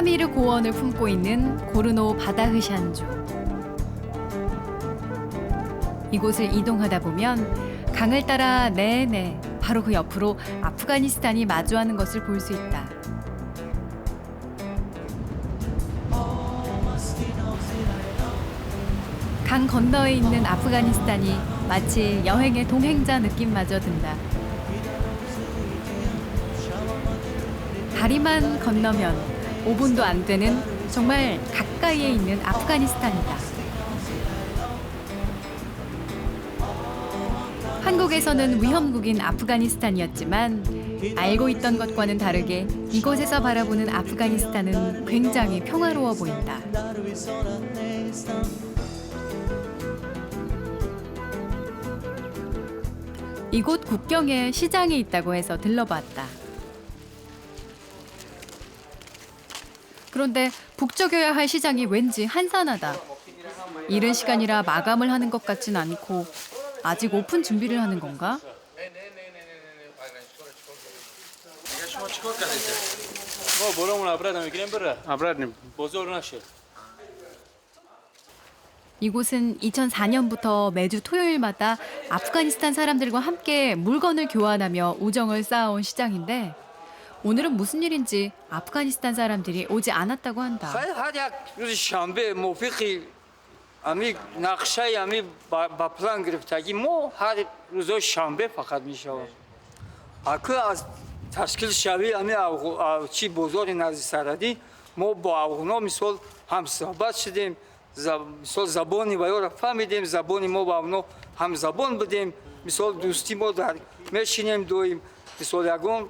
카미르 고원을 품고 있는 고르노 바다흐샨주. 이곳을 이동하다 보면 강을 따라 내내 바로 그 옆으로 아프가니스탄이 마주하는 것을 볼 수 있다. 강 건너에 있는 아프가니스탄이 마치 여행의 동행자 느낌마저 든다. 다리만 건너면 5분도 안 되는 정말 가까이에 있는 아프가니스탄이다. 한국에서는 위험국인 아프가니스탄이었지만 알고 있던 것과는 다르게 이곳에서 바라보는 아프가니스탄은 굉장히 평화로워 보인다. 이곳 국경에 시장이 있다고 해서 들러봤다. 그런데 북적여야 할 시장이 왠지 한산하다. 이른 시간이라 마감을 하는 것 같진 않고 아직 오픈 준비를 하는 건가? 이곳은 2004년부터 매주 토요일마다 아프가니스탄 사람들과 함께 물건을 교환하며 우정을 쌓아온 시장인데 오늘은 무슨 일인지 아프가니스탄 사람들이 오지 않았다고 한다. خیلی هر یک روز شنبه موفقی امی نقشه امی با, با پلان گرفتگی ما هر روز شنبه فقط می شود اکو از تشکیل شوی امی اوغ- او- چی بزرگ نزد سرحدی ما با افغانا مثال هم صحبت شدیم زب... مثال زبانی و را فهمیدیم زبانی ما با اونا هم زبان بدیم مثال دوستی ما در میشینیم دویم مثال یگون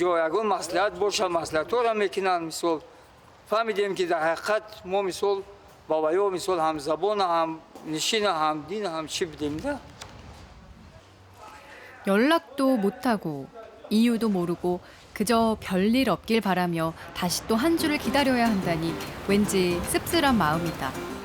ҷоягон маслиҳат боша маслиҳатора мекунанд мисол фаҳмидем ки дар ҳақиқат мо мисол ба ваё мисол ҳам забона ҳам нишина ҳам дин ҳам чӣ будем да 연락도 못하고 이유도 모르고 그저 별일 없길 바라며 다시 또 한 주를 기다려야 한다니 왠지 씁쓸한 마음이다.